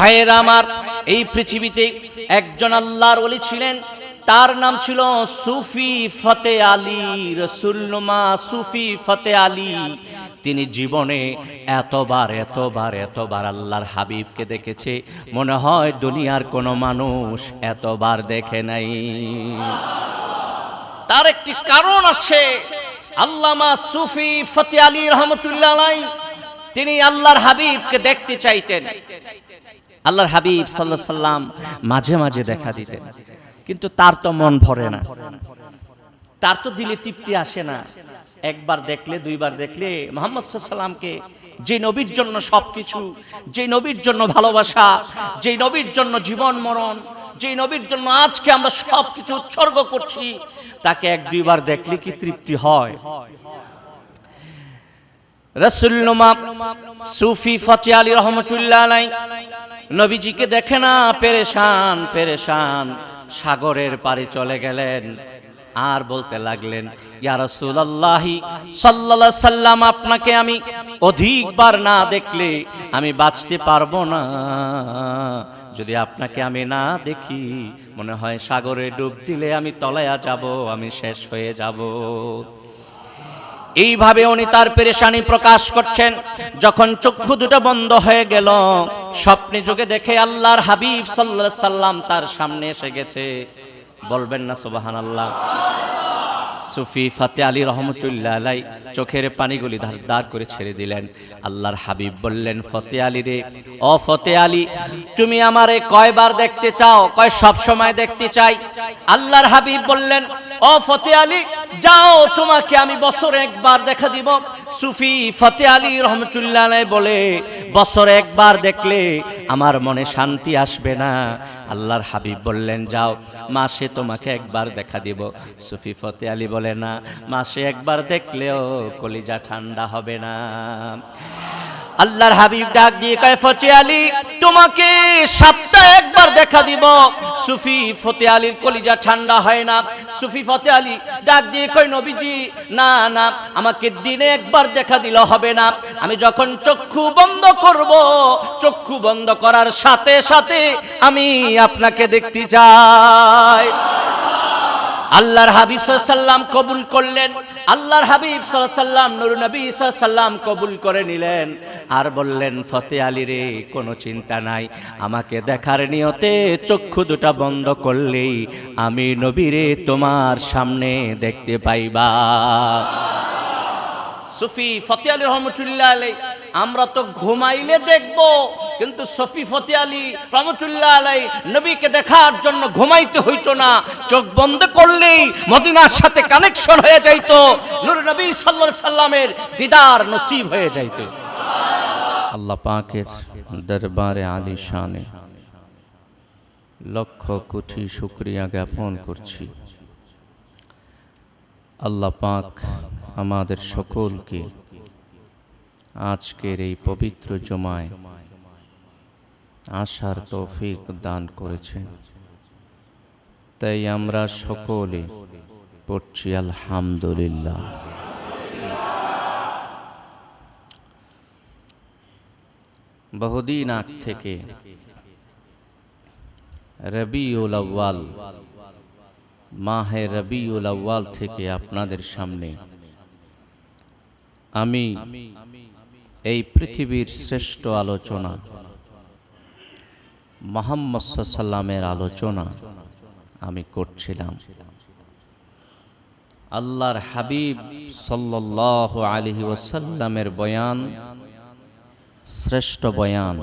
ভাইয়েরা আমার, এই পৃথিবীতে একজন আল্লাহর ওলি ছিলেন। তার নাম ছিল সুফি ফতে আলী, রসুল্লমা সুফি ফতে আলী। তিনি জীবনে এতবার এতবার এতবার আল্লাহর হাবিবকে দেখেছে। মনে হয় দুনিয়ার কোনো মানুষ এতবার দেখে নাই। তার একটি কারণ আছে। আল্লামা সুফি ফতে আলী রহমতুল্লাহ তিনি আল্লাহর হাবিবকে দেখতে চাইতেন। আল্লাহর হাবিব সাল্লাহ সাল্লাম মাঝে মাঝে দেখা দিতেন। কিন্তু তার তো মন ভরে না। তার তো দিলে তৃপ্তি আসে না। একবার দেখলে, দুইবার দেখলে মোহাম্মদ সাল্লামকে যে নবীর জন্য সবকিছু, যে নবীর জন্য ভালোবাসা, যে নবীর জন্য জীবন মরণ, যে নবীর জন্য আজকে আমরা সব কিছু উৎসর্গ করছি, তাকে এক, দুইবার দেখলে কি তৃপ্তি হয়? রসুল্লুমা সুফি ফতে আলী রহমতুল্লাহ নবীজিকে দেখে না, পেরেশান পেরেশান। সাগরের পারে চলে গেলেন। আর বলতে লাগলেন, ইয়া রাসূলুল্লাহি সাল্লাল্লাহু সাল্লাম, আপনাকে আমি অধিকবার না দেখলে আমি বাঁচতে পারব না। যদি আপনাকে আমি না দেখি, মনে হয় সাগরে ডুব দিলে আমি তলায়া যাব, আমি শেষ হয়ে যাব। এইভাবে উনি তার পেরেশানি প্রকাশ করছেন। যখন চক্ষু দুটো বন্ধ হয়ে গেল, স্বপ্নে যুগে দেখে আল্লাহর হাবিব সাল্লাহ সাল্লাম তার সামনে এসে গেছে। বলবেন না সুবাহান আল্লাহ সুফি ফাতে আলী রহমতুল্লাহ আলাই চোখের পানিগুলি ধার ধার করে ছেড়ে দিলেন। আল্লাহর হাবিব বললেন, ফতে আলী রে, অ ফতে আলী, তুমি আমারে কয়বার দেখতে চাও? কয় সব সময় দেখতে চাই? আল্লাহর হাবিব বললেন ও ফতে আলী, যাও, তোমাকে আমি বছরে একবার দেখা দিব। সুফি ফতে আলী রহমতুল্লাহ বলে, বছরে একবার দেখলে আমার মনে শান্তি আসবে না। আল্লাহর হাবিব বললেন, যাও, মাসে তোমাকে একবার দেখা দিব। সুফি ফতে আলী বলে, না, মাসে একবার দেখলেও কলিজা ঠান্ডা হবে না। আল্লাহর হাবিব ডাক দিয়ে কয়, ফতে আলী, তোমাকে সপ্তাহে একবার দেখা দিব। সুফি ফতে আলীর কলিজা ঠান্ডা হয় না। সুফি ফতে আলী ডাক দিয়ে কয়, নবীজি, না না, আমাকে দিনে একবার দেখা দিল হবে না। আমি যখন চক্ষু বন্ধ করব, চক্ষু বন্ধ করার সাথে সাথে আমি আপনাকে দেখতে চাই। আল্লাহর হাবিব সাল্লাম কবুল করলেন। আল্লাহর হাবিব সাল্লাম নবী সাল্লাম কবুল করে নিলেন। আর বললেন, ফতে আলী রে, কোনো চিন্তা নাই। আমাকে দেখার নিয়তে চক্ষু দুটা বন্ধ করলেই আমি নবীরে তোমার সামনে দেখতে পাইবা। সুফি ফতে আলী রহমতুল্লাহ আলাই আমরা তো ঘুমাইলে দেখব। কিন্তু সফি ফতে আলী রহমতুল্লাহ আলাই নবীকে দেখার জন্য ঘুমাইতে হইতো না। চোখ বন্ধ করলেই মদিনার সাথে কানেকশন হয়ে যাইতো। নূর নবী সাল্লাল্লাহু সাল্লামের দিদার নসিব হয়ে যাইতো। আল্লাহ পাকের দরবারে আলী শানে লক্ষ কোটি শুক্রিয়া জ্ঞাপন করছি। আল্লাহ পাক আমাদের সকলকে আজকের এই পবিত্র জমায় আশার তৌফিক দান করেছেন। তাই আমরা সকলে পড়ছি আলহামদুলিল্লাহ। বহুদিন আগ থেকে রবিউল আউ্বাল মাহে রবিউল আউ্বাল থেকে আপনাদের সামনে আমি এই পৃথিবীর শ্রেষ্ঠ আলোচনা। মোহাম্মদ সাল্লামের আলোচনা আমি করছিলাম। আল্লাহর হাবিব সাল্লাহ আলহি ওসাল্লামের বয়ান শ্রেষ্ঠ বয়ান।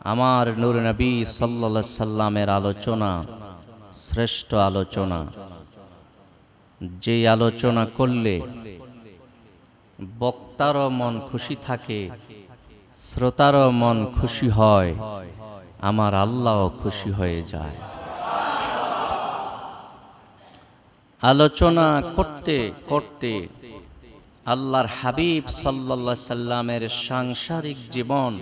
আমার নূর নবী সাল্লা সাল্লামের আলোচনা শ্রেষ্ঠ আলোচনা। যে আলোচনা করলে বক্তারও মন খুশি থাকে, শ্রোতারও মন খুশি হয়, আমার আল্লাহও খুশি হয়ে যায়। আলোচনা করতে করতে আল্লাহর হাবিব সাল্লা সাল্লামের সাংসারিক জীবন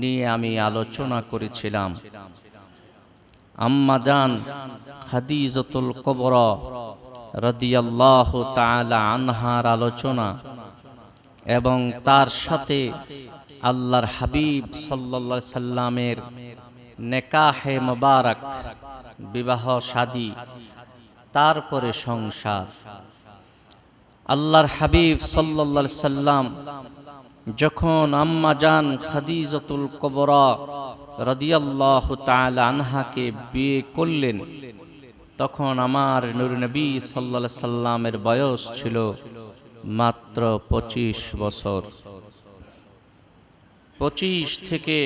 নিয়ে আমি আলোচনা করেছিলাম। আম্মাজান খাদিজতুল কবর রদিয়াল্লাহ তাআলা আনহার আলোচনা এবং তার সাথে আল্লাহর হাবিব সাল্লা সাল্লামের নেকাহে মোবারক বিবাহ শাদী তারপরে সংসার। আল্লাহর হাবিব সাল্লা সাল্লাম যখন আম্মা জান খাদিজাতুল কবরা রদিয়াল্লাহ তাআলা আনহাকে বিয়ে করলেন তখন আমার নূর নবী সাল্লা সাল্লামের বয়স ছিল মাত্র পঁচিশ বছর। পঁচিশ থেকে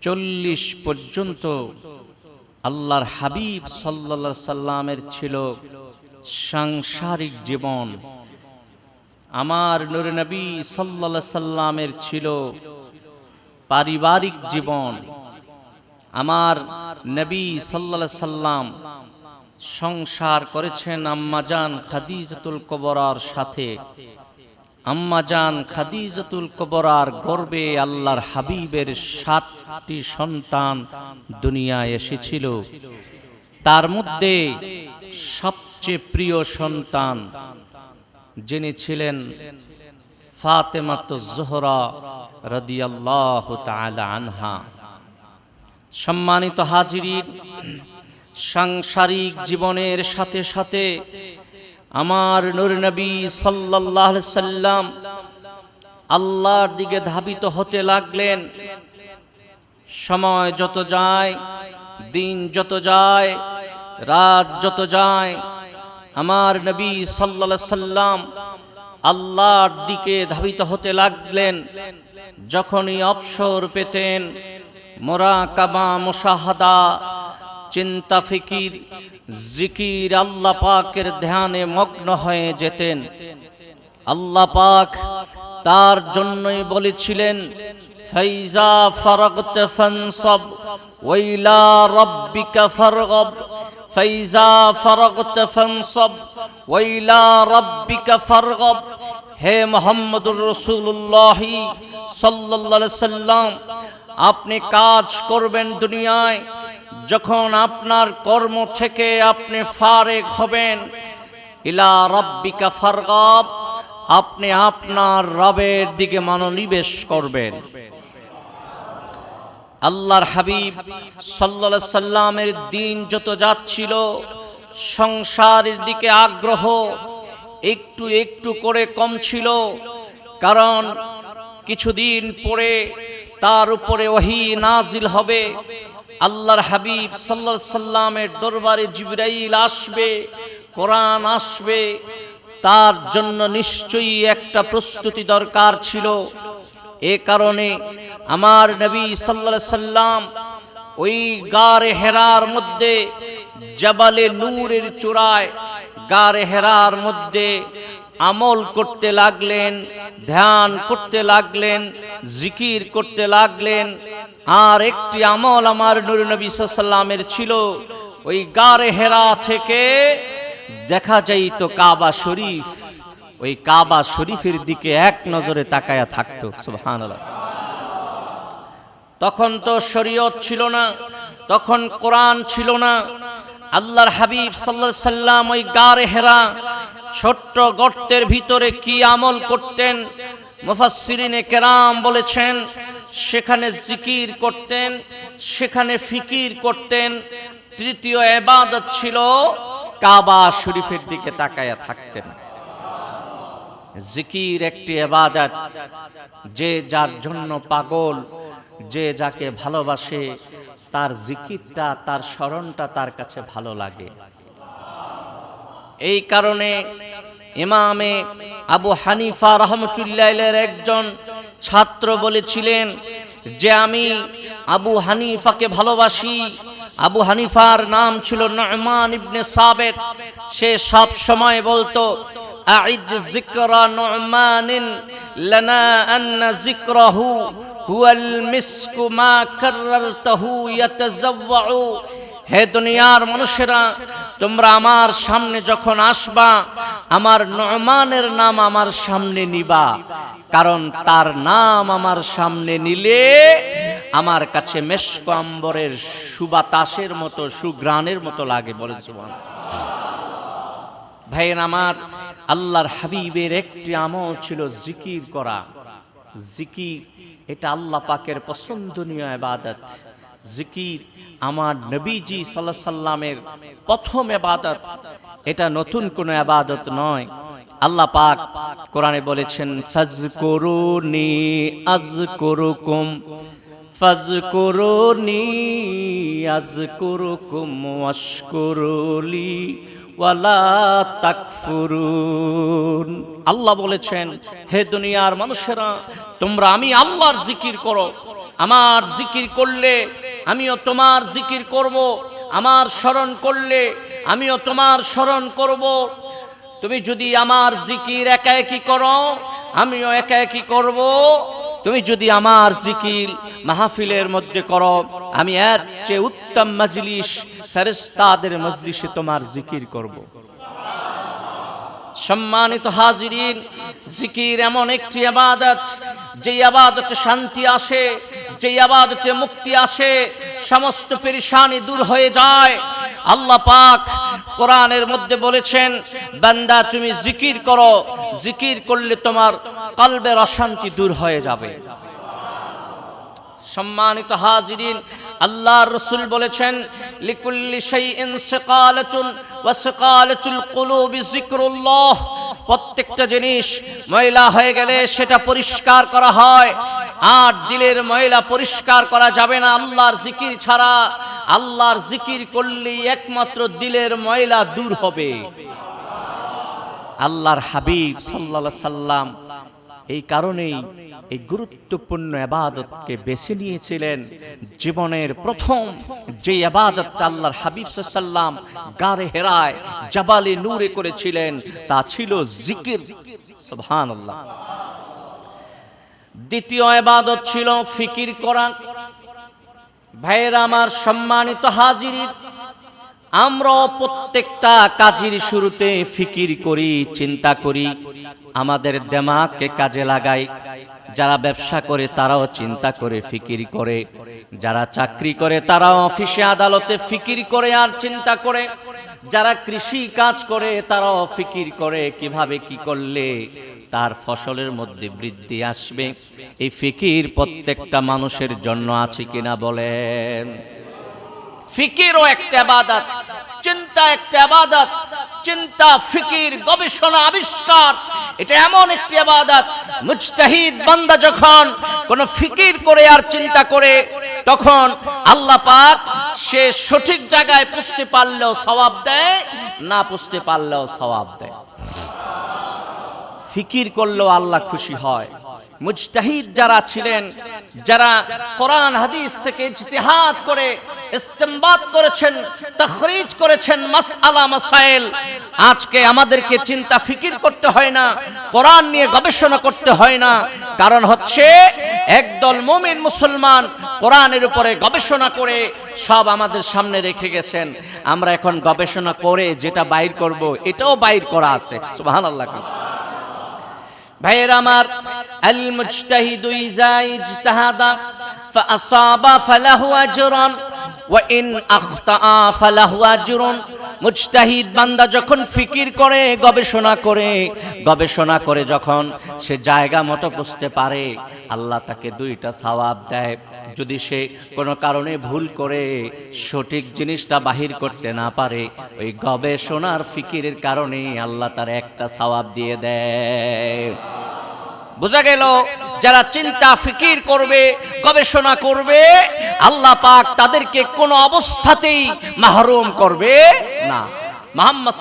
চল্লিশ পর্যন্ত আল্লাহর হাবিব সাল্লা সাল্লামের ছিল সাংসারিক জীবন। আমার নূর নবী সাল্লা সাল্লামের ছিল পারিবারিক জীবন। আমার নবী সাল্লা সাল্লাম সংসার করেছেন আম্মাজান খাদিজাতুল কবরার সাথে। আম্মাজান খাদিজাতুল কবরার গর্বে আল্লাহর হাবিবের সাতটি সন্তান দুনিয়ায় এসেছিল। তার মধ্যে সবচেয়ে প্রিয় সন্তান যিনি ছিলেন ফাতেমাত জোহরা রদিয়াল্লাহ আনহা। সম্মানিত হাজিরির সাংসারিক জীবনের সাথে সাথে আমার নবী আলাইহি সাল্লাম আল্লাহর দিকে ধাবিত হতে লাগলেন। সময় যত যায়, দিন যত যায়, রাত যত যায়, আমার নবী আলাইহি সাল্লাম আল্লাহর দিকে ধাবিত হতে লাগলেন। যখনই অবসর পেতেন, মোরাকাবা, মুশাহাদা চিন্তা ফিকির, জিকির আল্লাহ পাকের ধ্যানে মগ্ন হয়ে যেতেন। আল্লাহ পাক তার জন্যই বলেছিলেন, ফাইজা ফারাগত ফানসব ওয়াইলা রাব্বিকা ফারগব। ফাইজা ফারাগত ফানসব ওয়াইলা রাব্বিকা ফারগব। হে মোহাম্মদুর রাসূলুল্লাহ সাল্লাল্লাহু আলাইহি সাল্লাম, আপনি কাজ করবেন দুনিয়ায় যখন আপনার কর্ম থেকে আপনি ফারেক হবেন, ইলা রব্বিকা ফারগাব, আপনি আপনার রবের দিকে মনোনিবেশ করবেন। আল্লাহর হাবিব সাল্লাল্লাহু সাল্লামের দিন যত যাচ্ছিল, সংসারের দিকে আগ্রহ একটু একটু করে কম ছিল কারণ কিছুদিন পরে তার উপরে ওহি নাজিল হবে। আল্লাহর হাবিব সাল্লাহ সাল্লামের দরবারে জিবরাইল আসবে, কোরআন আসবে, তার জন্য নিশ্চয়ই একটা প্রস্তুতি দরকার ছিল। এ কারণে আমার নবী সাল্লাহ সাল্লাম ওই গারে হেরার মধ্যে, জবালে নূরের চূড়ায় গারে হেরার মধ্যে আমল করতে লাগলেন, ধ্যান করতে লাগলেন, জিকির করতে লাগলেন আর একটি আমল আমার নূর সাল্লামের ছিল। ওই গারে হেরা থেকে দেখা যাইত কাবা শরীফ। ওই কাবা শরীফের দিকে এক নজরে তাকায়া থাকতো তখন তো শরীয়ত ছিল না, তখন কোরআন ছিল না। আল্লাহর হাবিব সাল্লাহ সাল্লাম ওই গারে হেরা ছোট্ট গর্তের ভিতরে কি আমল করতেন? মুফাসসিরিনে কেরাম বলেছেন, সেখানে জিকির করতেন, সেখানে ফিকির করতেন। তৃতীয় এবাদত ছিল কাবা শরীফের দিকে তাকায়া থাকতেন। জিকির একটি এবাদত, যে যার জন্য পাগল, যে যাকে ভালোবাসে, তার জিকিরটা, তার স্মরণটা তার কাছে ভালো লাগে। এই কারণে ইমামে আবু হানিফা রহমতুল্লাহের একজন ছাত্র বলেছিলেন যে আমি আবু হানিফাকে ভালোবাসি। আবু হানিফার নাম ছিল নয়মান ইবনে সাবেত। সে সব সময় বলতো মিসকু মা কাররারতাহু ইয়াতাজাওয়াউ হে দুনিয়ার মানুষেরা, তোমরা আমার সামনে যখন আসবা, আমার নয়মানের নাম আমার সামনে নিবা। কারণ তার নাম আমার সামনে নিলে আমার কাছে মেশক আম্বরের সুবাতাসের মতো সুগ্রানের মতো লাগে বলে জুবান ভাইয়ের আমার, আল্লাহর হাবিবের একটি আমল ছিল জিকির করা। জিকির, এটা আল্লাহ পাকের পছন্দনীয় আবাদত জিকির আমার নবীজি সাল্লাহ সাল্লামের প্রথম আবাদত এটা নতুন কোনো আবাদত নয়। আল্লাহ পাক কোরআনে বলেছেন ফাজ করুনি আজ করুকুম ফাজ করুনি আজ করুকুম ওয়াশকুরুলি ওয়ালা আল্লাহ বলেছেন, হে দুনিয়ার মানুষেরা, তোমরা আমি আল্লাহর জিকির করো। আমার জিকির করলে আমিও তোমার জিকির করব, আমার স্মরণ করলে আমিও তোমার স্মরণ করব তুমি যদি আমার জিকির একা একই করো, আমিও একা একই করব তুমি যদি আমার জিকির মাহফিলের মধ্যে করো, আমি এর চেয়ে উত্তম মজলিস ফেরেস্তাদের মজলিসে তোমার জিকির করব। সম্মানিত হাজিরিন, জিকির এমন একটি আবাদত যে আবাদতে শান্তি আসে, যেই আবাদতে মুক্তি আসে, সমস্ত পেরেশানি দূর হয়ে যায়। আল্লাহ পাক কোরআনের মধ্যে বলেছেন, বান্দা তুমি জিকির করো, জিকির করলে তোমার কলবের অশান্তি দূর হয়ে যাবে। সম্মানিত হাজিরিন, আল্লাহর রসুল বলেছেন, লিকুল্লি শাইইন সিকালাতুন ওয়া সিকালাতুল কুলুবি যিকরুল্লাহ। প্রত্যেকটা জিনিস ময়লা হয়ে গেলে সেটা পরিষ্কার করা হয়, আর দিলের ময়লা পরিষ্কার করা যাবে না আল্লাহর জিকির ছাড়া। আল্লাহর জিকির করলেই একমাত্র দিলের ময়লা দূর হবে। আল্লাহর হাবিব সাল্লাল্লাহু সাল্লাম এই কারণেই এই গুরুত্বপূর্ণ আবাদতকে বেছে নিয়েছিলেন জীবনের প্রথম যে আবাদতটা আল্লাহর হাবিব সাল্লাম গারে হেরায়, জাবালে নূরে করেছিলেন, তা ছিল জিকির। সুবহানাল্লাহ। দ্বিতীয় আবাদত ছিল ফিকির করা। ভাইয়েরা আমার সম্মানিত হাজির আমরা প্রত্যেকটা কাজের শুরুতে ফিকির করি, চিন্তা করি। আমাদের দেমাগকে কাজে লাগাই। যারা ব্যবসা করে, তারাও চিন্তা করে, ফিকির করে। যারা চাকরি করে, তারাও অফিসে, আদালতে ফিকির করে আর চিন্তা করে। যারা কৃষি কাজ করে, তারাও ফিকির করে। কীভাবে কি করলে তার ফসলের মধ্যে বৃদ্ধি আসবে? এই ফিকির প্রত্যেকটা মানুষের জন্য আছে কিনা বলেন। ফিকিরও একটা আবাদত, চিন্তা একটা আবাদত, চিন্তা, ফিকির, গবেষণা, আবিষ্কার, এটা এমন একটি আবাদত। মুজতাহিদ বান্দা যখন কোন ফিকির করে আর চিন্তা করে, তখন আল্লাহ পাক সে সঠিক জায়গায় পুষতে পারলেও সওয়াব দেয়, না পুষতে পারলেও সওয়াব দেয়। ফিকির করলেও আল্লাহ খুশি হয়। মুজতাহিদ যারা ছিলেন, যারা কোরআন, হাদিস থেকে ইজতিহাদ করে ইস্তেমবাদ করেছেন, তখরিজ করেছেন, মাসআলা, মাসাইল। আজকে আমাদেরকে চিন্তা, ফিকির করতে হয় না, কোরআন নিয়ে গবেষণা করতে হয় না। কারণ হচ্ছে, একদল মুমিন মুসলমান কোরআনের উপরে গবেষণা করে সব আমাদের সামনে রেখে গেছেন। আমরা এখন গবেষণা করে যেটা বাইর করব, এটাও বাইর করা আছে। সুবহানাল্লাহ। ভাইয়ের আমার আল মুজতাহিদু ইজা ইজতাহাদা ফাআসাবা ফালাহু আজরান মুজতাহিদ বান্দা যখন ফিকির করে, গবেষণা করে গবেষণা করে যখন সে জায়গা মতো বুঝতে পারে, আল্লাহ তাকে দুইটা সওয়াব দেয়। যদি সে কোনো কারণে ভুল করে, সঠিক জিনিসটা বাহির করতে না পারে, ওই গবেষণার ফিকিরের কারণে আল্লাহ তার একটা সওয়াব দিয়ে দেয়। বোঝা গেল, যারা চিন্তা, ফিকির করবে, গবেষণা করবে, আল্লাহ পাক তাদেরকে কোনো অবস্থাতেই মাহরুম করবে না। মোহাম্মদ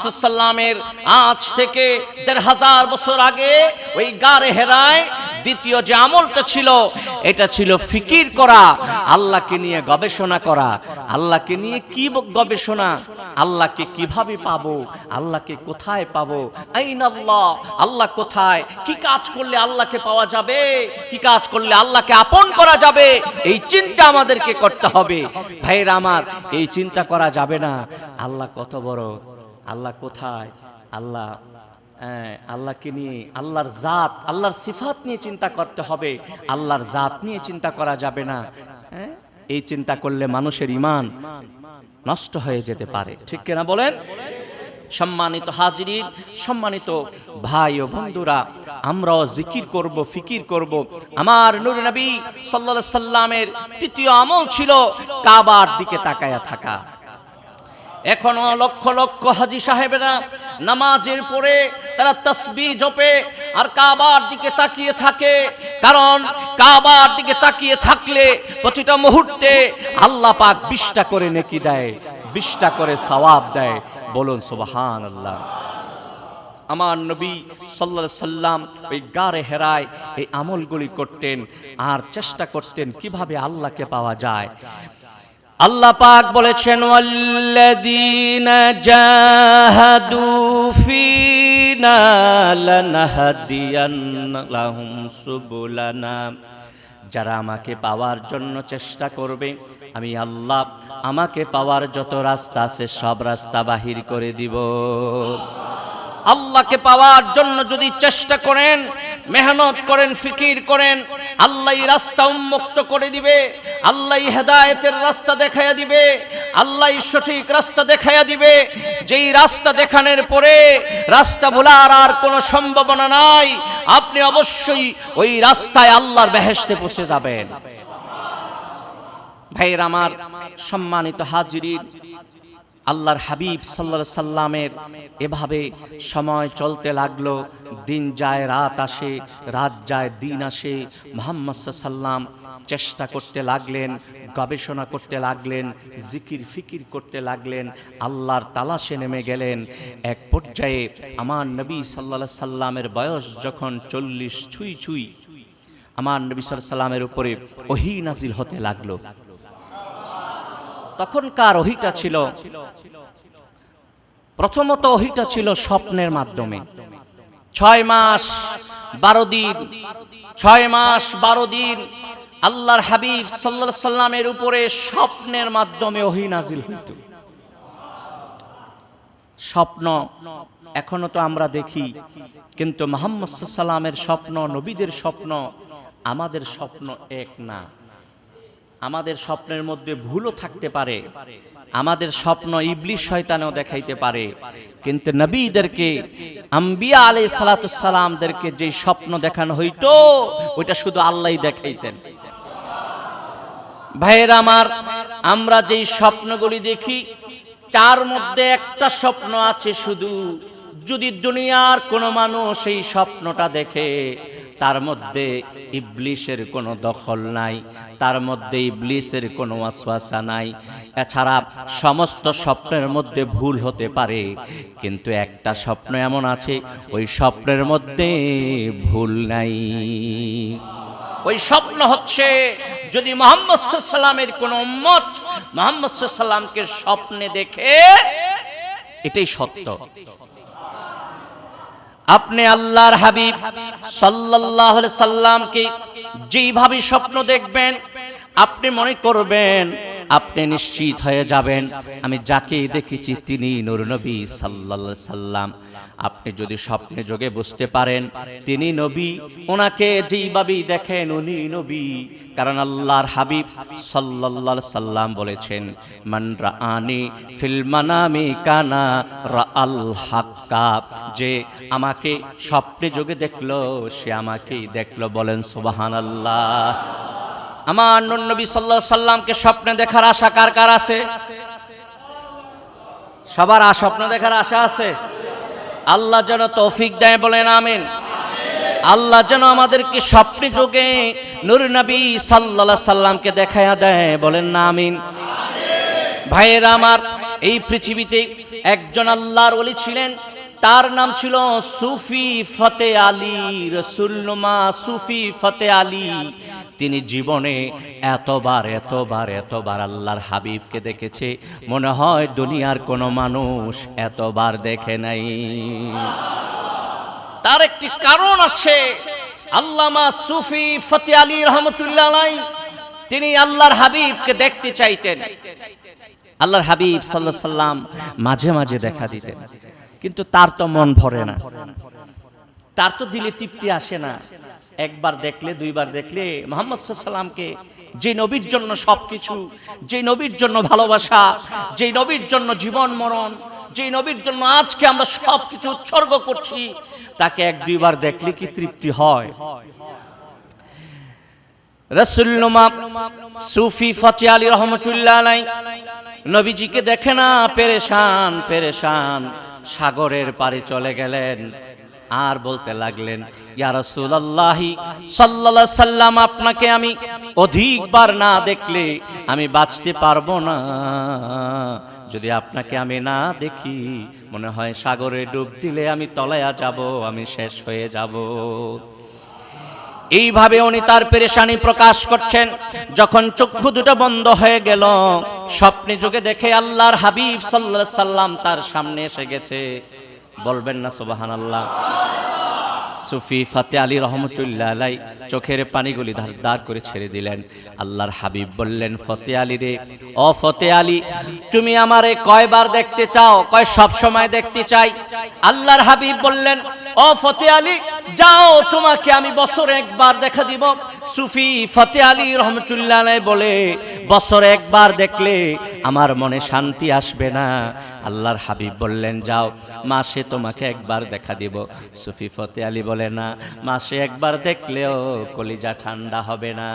আজ থেকে দেড় হাজার বছর আগে ওই গারে হেরায় দ্বিতীয় যে আমলটা ছিল, এটা ছিল ফিকির করা, আল্লাহকে নিয়ে গবেষণা করা। আল্লাহকে নিয়ে কি গবেষণা? আল্লাহকে কীভাবে পাবো? আল্লাহকে কোথায় পাবো? আইন আল্লাহ আল্লাহ কোথায়? কি কাজ করলে আল্লাহকে পাওয়া যাবে? কি কাজ করলে আল্লাহকে আপন করা যাবে? এই চিন্তা আমাদেরকে করতে হবে। ভাইয়ের আমার, এই চিন্তা করা যাবে না। আল্লাহ কত বড়? আল্লাহ কোথায়? আল্লাহ আল্লাহকে নিয়ে, আল্লাহর জাত, আল্লাহর সিফাত নিয়ে চিন্তা করতে হবে। আল্লাহর জাত নিয়ে চিন্তা করা যাবে না। হ্যাঁ? এই চিন্তা করলে মানুষের ইমান নষ্ট হয়ে যেতে পারে। ঠিক কিনা বলেন? সম্মানিত হাজিরিন, সম্মানিত ভাই ও বন্ধুরা, আমরাও জিকির করব, ফিকির করব। আমার নূর নবী সাল্লাল্লাহু সাল্লামের তৃতীয় আমল ছিল কাবার দিকে তাকায়া থাকা। এখনও লক্ষ লক্ষ হাজি সাহেবেরা নামাজের পরে তারা তসবি জপে আর কাবার দিকে তাকিয়ে থাকে। কারণ কাবার দিকে তাকিয়ে থাকলে প্রতিটা মুহূর্তে আল্লাহ পাক বিশটা করে নেকি দেয়, বিশটা করে সওয়াব দেয়। বলুন সুবহান আল্লাহ আমার নবী সাল্লাহ সাল্লাম ওই গারে হেরায় এই আমলগুলি করতেন আর চেষ্টা করতেন কীভাবে আল্লাহকে পাওয়া যায়। আল্লাহ পাক বলেছেন, ওয়াল্লাযীনা জাহাদু যারা আমাকে পাওয়ার জন্য চেষ্টা করবে, আমি আল্লাহ আমাকে পাওয়ার যত রাস্তা আছে সব রাস্তা বাহির করে দিব। আল্লাহকে পাওয়ার জন্য যদি চেষ্টা করেন, মেহনত করেন, ফিকির করেন আল্লাহ রাস্তা উন্মুক্ত করে দিবে, আল্লাহ হেদায়েতের রাস্তা দেখাইয়া দিবে, আল্লাহ সঠিক রাস্তা দেখাইয়া দিবে। যেই রাস্তা দেখানোর পরে রাস্তা ভোলার আর কোনো সম্ভাবনা নাই, আপনি অবশ্যই ওই রাস্তায় আল্লাহর বেহেস্তে পৌঁছে যাবেন। ভাইয়ের আমার সম্মানিত হাজিরিন আল্লাহর হাবিব সাল্লা সাল্লামের এভাবে সময় চলতে লাগল, দিন যায়, রাত আসে, রাত যায়, দিন আসে। মোহাম্মদ সাল্লাম চেষ্টা করতে লাগলেন, গবেষণা করতে লাগলেন, জিকির ফিকির করতে লাগলেন, আল্লাহর তালাশে নেমে গেলেন। এক পর্যায়ে আমার নবী সাল্লা সাল্লামের বয়স যখন চল্লিশ ছুঁই ছুঁই, আমার নবী সাল্লামের উপরে ওহি নাজিল হতে লাগল। তখনকার ওহিটা ছিল, প্রথমত ওহিটা ছিল স্বপ্নের মাধ্যমে। ছয় মাস, বারো দিন, ছয় মাস, বারো দিন আল্লাহর হাবিব সাল্লা সাল্লামের উপরে স্বপ্নের মাধ্যমে ওহি নাজিল হইত। স্বপ্ন এখনও তো আমরা দেখি, কিন্তু মোহাম্মদ সাল্লামের স্বপ্ন, নবীদের স্বপ্ন, আমাদের স্বপ্ন এক না। আমাদের স্বপ্নের মধ্যে ভুলও থাকতে পারে। আমাদের স্বপ্ন ইবলিশ শয়তানেও দেখাইতে পারে। কিন্তু নবীদেরকে, আম্বিয়া আলাই সালাতামদেরকে যে স্বপ্ন দেখানো হইতো, ওইটা শুধু আল্লাহ দেখাইতেন। ভাইয়ের আমার, আমরা যেই স্বপ্নগুলি দেখি, তার মধ্যে একটা স্বপ্ন আছে শুধু, যদি দুনিয়ার কোনো মানুষ এই স্বপ্নটা দেখে তার মধ্যে ইবলিশের কোনো দখল নাই, তার মধ্যে ইবলিশের কোনো আশ্বাসা নাই। এছাড়া সমস্ত স্বপ্নের মধ্যে ভুল হতে পারে, কিন্তু একটা স্বপ্ন এমন আছে, ওই স্বপ্নের মধ্যে ভুল নাই। ওই স্বপ্ন হচ্ছে, যদি মোহাম্মদ সাল্লামের কোন উম্মত মোহাম্মদ সাল্লামকে স্বপ্নে দেখে, এটাই সত্য। আপনি আল্লাহর হাবিব সাল্লাহ সাল্লামকে যেইভাবে স্বপ্ন দেখবেন, আপনি মনে করবেন আপনি নিশ্চিত হয়ে যাবেন। আমি যাকে দেখেছি তিনি নুরনবী নবী সাল্লাল্লাহু সাল্লাম। আপনি যদি স্বপ্নে যোগে বুঝতে পারেন, তিনি নবী, ওনাকে যেইভাবেই দেখেন উনি নবী। কারণ আল্লাহর হাবিব আলাইহি সাল্লাম বলেছেন, মান রাআনি ফিল মানামি কানা রাআল হাক্কা। যে আমাকে স্বপ্নে যোগে দেখল, সে আমাকেই দেখল বলেন, সুবহানাল্লাহ। আমার নবী আলাইহি সাল্লামকে স্বপ্নে দেখার আশা কার কার আছে? সবার স্বপ্ন দেখার আশা আছে? আল্লাহ যেন তৌফিক দেয় বলেন আমিন। আল্লাহ যেন আমাদেরকে স্বপ্নে যোগে নূর নবী সাল্লাল্লাহু সাল্লামকে দেখায়া দেয় বলেন না আমিন। ভাইয়েরা আমার, এই পৃথিবীতে একজন আল্লাহর ওলি ছিলেন, তার নাম ছিল সুফি ফতে আলী রসুল্লমা সুফি ফতে আলী। তিনি জীবনে এতবার এতবার এতবার আল্লাহর হাবিবকে দেখেছে। মনে হয় দুনিয়ার কোনো মানুষ এতবার দেখে নাই। তার একটি কারণ আছে, আল্লামা সুফি ফতে আলী রহমতুল্লাহ তিনি আল্লাহর হাবিবকে দেখতে চাইতেন। আল্লাহর হাবিব সাল্লাহ সাল্লাম মাঝে মাঝে দেখা দিতেন। কিন্তু তার তো মন ভরে না। তার তো দিলে তৃপ্তি আসে না। একবার দেখলে, দুইবার দেখলে মোহাম্মদ সাল্লামকে যে নবীর জন্য সবকিছু, যে নবীর জন্য ভালোবাসা, যে নবীর জন্য জীবন মরণ, যে নবীর জন্য আজকে আমরা সব কিছু উৎসর্গ করছি, তাকে এক, দুইবার দেখলে কি তৃপ্তি হয়? সুফি ফতি আলী রহমতুল্লাহ নবীজিকে দেখে না, পেরেশান পেরেশান, সাগরের পারে চলে গেলেন। আর বলতে লাগলেন, ইয়া রাসূলুল্লাহি, সাল্লাল্লাহু আলাইহি সাল্লাম, আপনাকে আমি অধিকবার না দেখলে আমি বাঁচতে পারব না। যদি আপনাকে আমি না দেখি, মনে হয় সাগরে ডুব দিলে আমি তলায়া যাব, আমি শেষ হয়ে যাব। এইভাবে উনি তার পেরেশানি প্রকাশ করছেন। যখন চক্ষু দুটো বন্ধ হয়ে গেল, স্বপ্নে যুগে দেখে আল্লাহর হাবিব সাল্লাহ সাল্লাম তার সামনে এসে গেছে। বলবেন না সোবাহান আল্লাহ সুফি ফাতে আলী রহমতুল্লাহ আলাই চোখের পানিগুলি ধার ধার করে ছেড়ে দিলেন। আল্লাহর হাবিব বললেন, ফতে আলী রে অ ফতে আলী, তুমি আমারে কয়বার দেখতে চাও? কয় সব সময় দেখতে চাই? আল্লাহর হাবিব বললেন ও ফতে আলী, যাও, তোমাকে আমি বছরে একবার দেখা দিব। সুফি ফতে আলী রহমতুল্লাহ বলে, বছরে একবার দেখলে আমার মনে শান্তি আসবে না। আল্লাহর হাবিব বললেন, যাও, মাসে তোমাকে একবার দেখা দিব। সুফি ফতে আলী বলে, না, মাসে একবার দেখলেও কলিজা ঠান্ডা হবে না।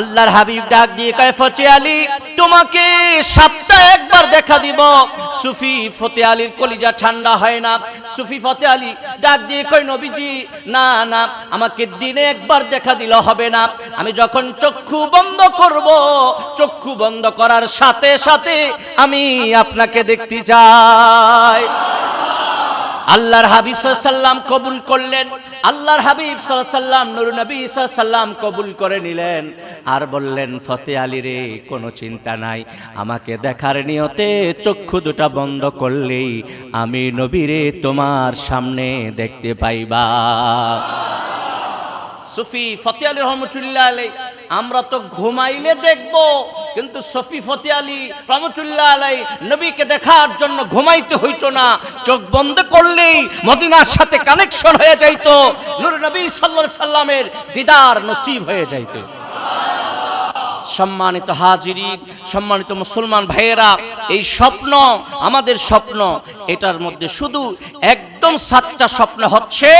আল্লাহর হাবিব ডাক দিয়ে কয়, ফতে আলী, তোমাকে সপ্তাহে একবার দেখা দিব। সুফি ফতে আলীর কলিজা ঠান্ডা হয় না। সুফি ফতে আলী ডাক দিয়ে কয়, নবীজি, না না, আমাকে দিনে একবার দেখা দিলে হবে না। আমি যখন চক্ষু বন্ধ করব, চক্ষু বন্ধ করার সাথে সাথে আমি আপনাকে দেখতে চাই। আল্লাহর হাবিব সাল্লাম কবুল করলেন। আল্লাহর হাবিব সাল্লাম নবী সাল্লাম কবুল করে নিলেন। আর বললেন, ফতে আলী রে, কোনো চিন্তা নাই। আমাকে দেখার নিয়তে চক্ষু দুটা বন্ধ করলেই আমি নবীরে তোমার সামনে দেখতে পাইবা। সুফি ফতে আলী রহমতুল্লাহ আলাই আমরা তো ঘুমাইলে দেখব। কিন্তু সফি ফতে আলী রহমতুল্লাহ আলাই নবীকে দেখার জন্য ঘুমাইতে হইতো না। চোখ বন্ধ করলেই মদিনার সাথে কানেকশন হয়ে যাইতো। নূর নবী সাল্লা সাল্লামের দিদার নসিব হয়ে যাইতো। সম্মানিত হাজিরি সম্মানিত মুসলমান ভাইয়েরা, এই স্বপ্ন আমাদের স্বপ্ন। এটার মধ্যে শুধু একদম সাচ্চা স্বপ্ন হচ্ছে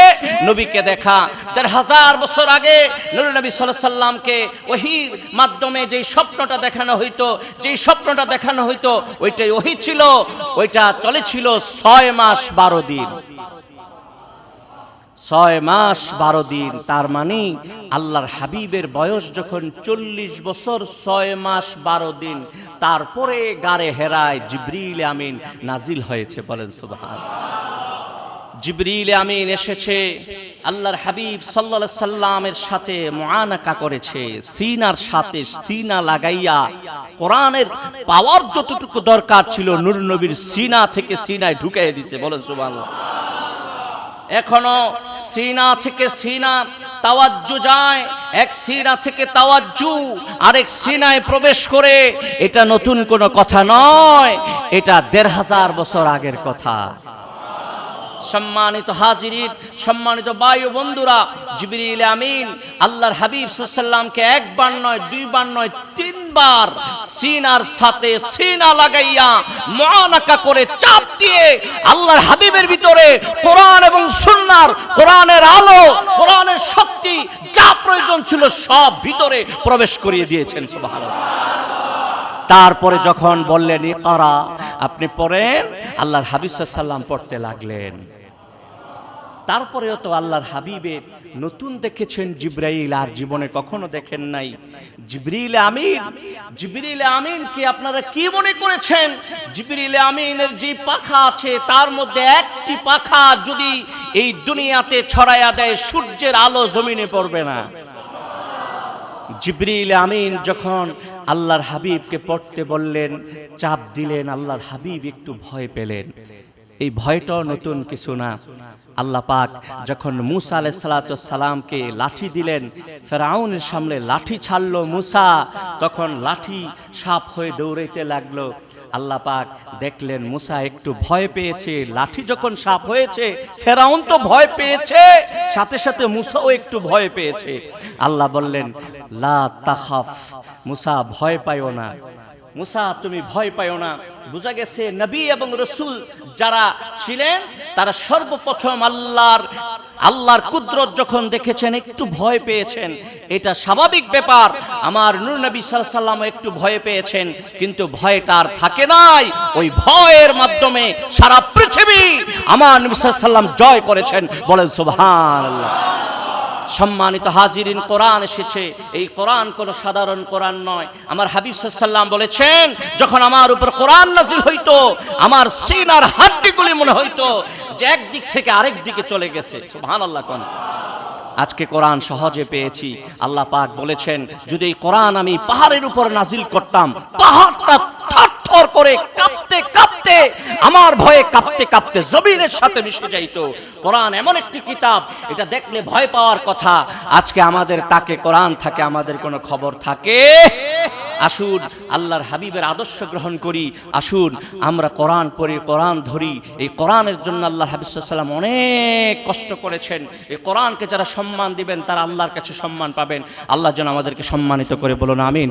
নবীকে দেখা। দেড় হাজার বছর আগে নুর নবী সাল্লামকে ওহির মাধ্যমে যেই স্বপ্নটা দেখানো হইতো যেই স্বপ্নটা দেখানো হইতো, ওইটাই ওহি ছিল, ওইটা চলেছিল ছয় মাস বারো দিন। ছয় মাস বারো দিন। তার মানে আল্লাহর হাবিবের বয়স যখন চল্লিশ বছর, ছয় মাস বারো দিন। তারপরে গারে হেরায় জিব্রিল আমিন নাজিল হয়েছে বলেন সুবহান। জিবরিল আমিন এসেছে, আল্লাহর হাবিব সাল্লাল্লাহু সাল্লামের সাথে মুআনাকা করেছে। সিনার সাথে সিনা লাগাইয়া কোরআনের পাওয়ার যতটুকু দরকার ছিল, নূর নবীর সিনা থেকে সিনায় ঢুকাই দিছে বলেন সুবহানাল্লাহ। এখনও সিনা থেকে সিনা তাওয়াজ্জু যায়, এক সিনা থেকে তাওয়াজ্জু আরেক সিনায় প্রবেশ করে। এটা নতুন কোনো কথা নয়, এটা দেড় হাজার বছর আগের কথা। সম্মানিত হাজিরিন, সম্মানিত বায়ু বন্ধুরা, জিবরিল আমিন, আল্লাহর হাবিব সাল্লামকে একবার নয়, দুইবার নয়, তিনবার সিনার সাথে সিনা লাগাইয়া মহানাকা করে চাপ দিয়ে আল্লাহর হাবিবের ভিতরে কোরআন এবং কোরআনের আলো, কোরআনের শক্তি, যা প্রয়োজন ছিল সব ভিতরে প্রবেশ করিয়ে দিয়েছেন তারপরে যখন বললেন, ইকরা, আপনি পড়েন, আল্লাহর হাবিব সাল্লাম পড়তে লাগলেন। তারপরেও তো আল্লাহর হাবিবের নতুন দেখেছেন জিব্রাইল, আর জীবনে কখনো দেখেন নাই। জিবরিল আমিন জিবরিল আমিন কি আপনারা কি মনে করেছেন? জিবরিল আমিনের যে পাখা আছে, তার মধ্যে একটি পাখা যদি এই দুনিয়াতে ছড়াইয়া দেয়, সূর্যের আলো জমিনে পড়বে না। জিবরিল আমিন যখন আল্লাহর হাবিবকে পড়তে বললেন, চাপ দিলেন, আল্লাহর হাবিব একটু ভয় পেলেন। এই ভয়টাও নতুন কিছু না। আল্লাহ পাক যখন মুসা আলাই সালামকে লাঠি দিলেন ফেরাউনের সামনে লাঠি ছাড়লো মুসা। তখন লাঠি সাপ হয়ে দৌড়াইতে লাগল। আল্লাহ পাক দেখলেন মুসা একটু ভয় পেয়েছে। লাঠি যখন সাপ হয়েছে ফেরাউন তো ভয় পেয়েছে। সাথে সাথে মুসাও একটু ভয় পেয়েছে। আল্লাহ বললেন, লা তাহাফ মুসা ভয় পাইও না। মুসা, তুমি ভয় পাইও না। বোঝা গেছে নবী এবং রসুল যারা ছিলেন, তারা সর্বপ্রথম আল্লাহর আল্লাহর কুদরত যখন দেখেছেন, একটু ভয় পেয়েছেন। এটা স্বাভাবিক ব্যাপার। আমার নূর নবী সাল্লাম একটু ভয় পেয়েছেন, কিন্তু ভয়টা আর থাকে নাই। ওই ভয়ের মাধ্যমে সারা পৃথিবী আমার নবী সাল্লাম জয় করেছেন। বলেন, সুবহানাল্লাহ। সম্মানিত হাজিরিন, কোরআন এসেছে। এই কোরআন কোনো সাধারণ কোরআন নয়। আমার হাবিব সাল্লাম বলেছেন, যখন আমার উপর কোরআন নাজিল হইতো, আমার সিন সিনার হাড্ডিগুলি মনে হইতো যে একদিক থেকে আরেক দিকে চলে গেছে। সুবহানাল্লাহ কোন। আজকে কোরআন সহজে পেয়েছি। আল্লাহ পাক বলেছেন, যদি এই কোরআন আমি পাহাড়ের উপর নাজিল করতাম, পাহাড়টা থরথর করে কাঁপতে কাঁপতে, আমার ভয়ে কাঁপতে কাঁপতে জমিনের সাথে মিশে যাইতো। কোরআন এমন একটি কিতাব, এটা দেখলে ভয় পাওয়ার কথা। আজকে আমাদের তাকে কোরআন থাকে, আমাদের কোনো খবর থাকে? আসুন, আল্লাহর হাবিবের আদর্শ গ্রহণ করি। আসুন, আমরা কোরআন পড়ি, কোরআন ধরি। এই কোরআনের জন্য আল্লাহ হাবিবাল্লাম অনেক কষ্ট করেছেন। এই কোরআনকে যারা সম্মান দিবেন, তারা আল্লাহর কাছে সম্মান পাবেন। আল্লাহ যেন আমাদেরকে সম্মানিত করে বলুন, আমিন।